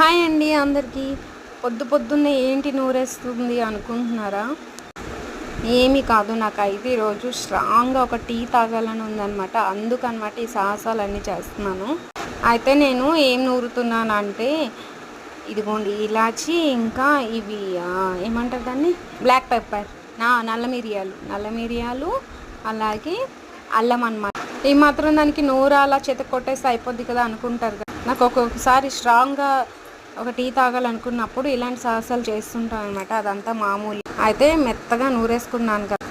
Hi అండి అందరికీ. పొద్దు పొద్దున్నే ఏంటి నూరేస్తుంది అనుకుంటున్నారా? ఏమీ కాదు నాకు అయితే ఈరోజు స్ట్రాంగ్గా ఒక టీ తాగాలని ఉందన్నమాట. అందుకనమాట ఈ సాహసాలన్నీ చేస్తున్నాను. అయితే నేను ఏం నూరుతున్నాను అంటే ఇదిగోండి ఇలాచి ఇంకా ఇవి ఏమంటారు దాన్ని? బ్లాక్ పెప్పర్ నా నల్ల మిరియాలు. నల్ల మిరియాలు అలాగే అల్లం అన్నమాట. ఈ మాత్రం దానికి నూరు అలా చేత కొట్టేస్తే అయిపోద్ది కదా అనుకుంటారు కదా. నాకు ఒక్కొక్కసారి స్ట్రాంగ్గా ఒక టీ తాగాలనుకున్నప్పుడు ఇలాంటి సాహసాలు చేస్తుంటాం అనమాట అదంతా మామూలు. అయితే మెత్తగా నూరేసుకున్నాను కదా.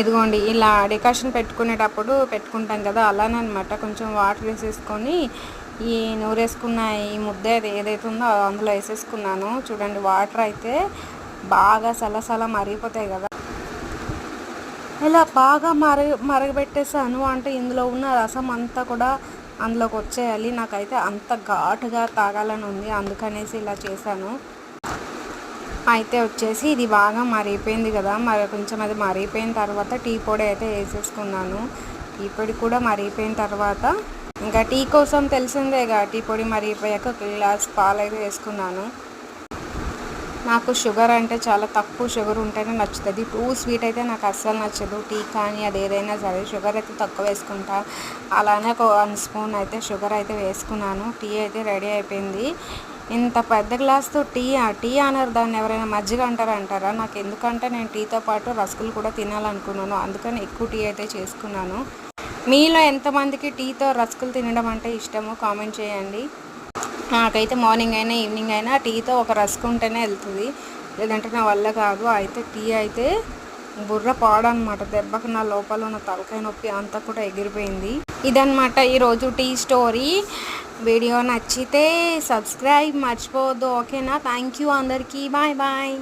ఇదిగోండి ఇలా డికాషన్ పెట్టుకునేటప్పుడు పెట్టుకుంటాం కదా అలానే అనమాట కొంచెం వాటర్ వేసేసుకొని ఈ నూరేసుకున్న ఈ ముద్ద ఏదైతే ఉందో అందులో వేసేసుకున్నాను. చూడండి వాటర్ అయితే బాగా సలసల మరిగిపోతాయి కదా. ఇలా బాగా మరగ మరగబెట్టేసాను అంటే ఇందులో ఉన్న రసం అంతా కూడా అందులోకి వచ్చేయాలి. నాకైతే అంత ఘాటుగా తాగాలని ఉంది. అందుకనేసి ఇలా చేశాను. అయితే వచ్చేసి ఇది బాగా మరిగిపోయింది కదా. మరి కొంచెం అది మరిగిపోయిన తర్వాత టీ పొడి అయితే వేసేసుకున్నాను. టీ పొడి కూడా మరిగిపోయిన తర్వాత ఇంకా టీ కోసం తెలిసిందేగా టీ పొడి మరిగిపోయాక ఒక గ్లాస్ పాలు అయితే వేసుకున్నాను. నాకు షుగర్ అంటే చాలా తక్కువ షుగర్ ఉంటేనే నచ్చుతుంది. టూ స్వీట్ అయితే నాకు అస్సలు నచ్చదు. టీ కానీ అది ఏదైనా సరే షుగర్ అయితే తక్కువ వేసుకుంటా. అలానే ఒక వన్ స్పూన్ అయితే షుగర్ అయితే వేసుకున్నాను. టీ అయితే రెడీ అయిపోయింది. ఇంత పెద్ద గ్లాస్తో టీ టీ అనరు దాన్ని ఎవరైనా మజ్జిగ అంటారా అంటారా నాకు ఎందుకంటే నేను టీతో పాటు రస్కులు కూడా తినాలనుకున్నాను. అందుకని ఎక్కువ టీ అయితే చేసుకున్నాను. మీలో ఎంతమందికి టీతో రస్కులు తినడం అంటే ఇష్టమో కామెంట్ చేయండి. నాకైతే మార్నింగ్ అయినా ఈవినింగ్ అయినా టీతో ఒక రస్క్ ఉంటేనే వెళ్తుంది. లేదంటే నా వల్ల కాదు. అయితే టీ అయితే బుర్ర పాడనమాట. దెబ్బకి నా లోపల ఉన్న తలకాయ నొప్పి అంతా కూడా ఎగిరిపోయింది. ఇదనమాట ఈరోజు టీ స్టోరీ. వీడియో నచ్చితే సబ్స్క్రైబ్ మర్చిపోవద్దు. ఓకేనా? థ్యాంక్ యూ అందరికీ. Bye bye.